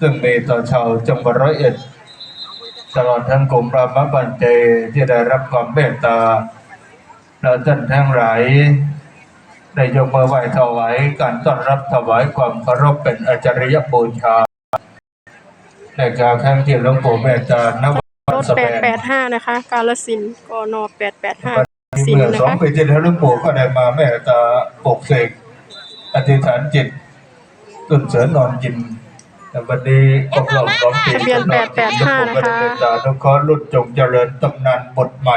ซึ่งมีต่อชาวจังหวัดร้อยเอ็ด ตลอดทั้งกลุ่มรามบันเจที่ได้รับความเมตตาและท่านทั้งหลายได้ยกมือไหว้ถวายการต้อนรับถวายความเคารพเป็นอาจาริยบูชาในการครั้งที่หลวงปู่เมตตานวัรดถสแบน885นะคะ กาลสินธุ์กน885สินเมื่อนะสองคะปีที่แล้วหลวงปู่ก็ได้มาเมตตาปลุกเสกอธิษฐานจิตตุนเสือนอนกินแต่ วันนี้ครบรอบสองปีทะเบียน885นะคะหลวงปู่ก็ได้เมตตาทุกขอรุ่นจงเจริญตำนานบทใหม่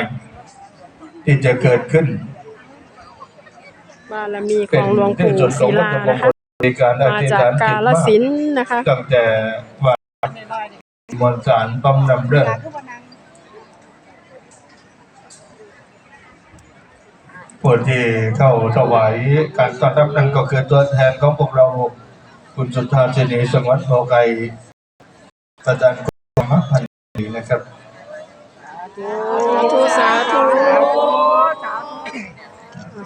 ที่จะเกิดขึ้นบารมีของหลวงปู่ศิลานะคะมาจากกาลสินนะคะตั้งแต่วันมวลสารปั๊มนำเรื่องผู้ที่เข้าถวายการต้อนรับนั้นก็คือตัวแทนของพวกเรา คุณสุธาเจนีสวัสดิ์โมไกประธานกรมมพันธ์นะครับสาธุสาธุ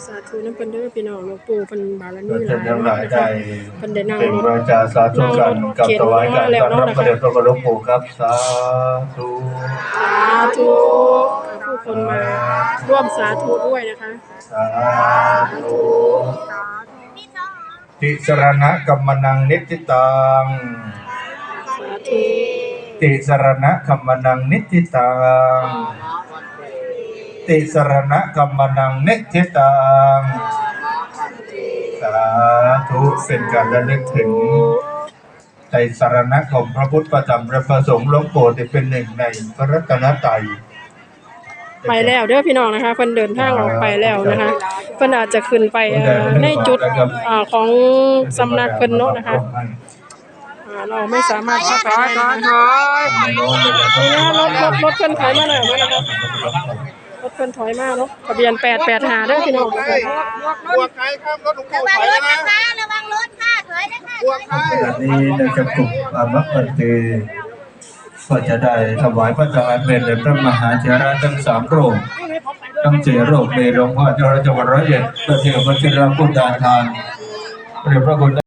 สาธุนั่นเป็นเด้อพี่น้องหลวงปู่เป็นบารมีหลายทั้งหลายได้เพิ่นได้นั่งเป็นรถวาจาสาธุกันกับถวายการต้อนรับพระเดชพระบรมปู่ครับสาธุสาธุผู้คนมาร่วมสาธุด้วยนะคะสาธุ ติสรณะกัมมนังนิติตังสาธุติสรณะกัมมนังนิติตัง ติสรณะกัมมนังนิติตัง สาธุเป็นการระลึกถึงใจสรณะของพระพุทธประจำพระประสงค์หลวงปู่ที่เป็นหนึ่งในพระรัตนตรัย ไปแล้วเด้อพี่น้องนะคะเพิ่นเดินทางออกไปแล้วนะคะ เพิ่นอาจจะขึ้นไปเอ่อในจุดอ่าของสำนักเพิ่นเนาะนะคะอ่าเราไม่สามารถเข้าไปได้นะคะนี่นะรถรถรถเพิ่นถอยมาแล้วนะคะรถเพิ่นถอยมาเนาะทะเบียน885เด้อพี่น้องนะคะบวกใครครับรถหลวงปู่ระวัถงอยรแล้วถนะนะคะระวังรถค่ะถอยนะคะบวกใครขณะนี้นะครับกลุ่มอามัคคันเตก็จะได้ถวายพระทหารเมตในพระมหาเถระทั้งสามโรค ทั้งเจโรคในหลวงพ่อเจ้าราชวัดร้อยเอ็ดพระเทพวชิรพุทธาทานพระเดชพระคุณ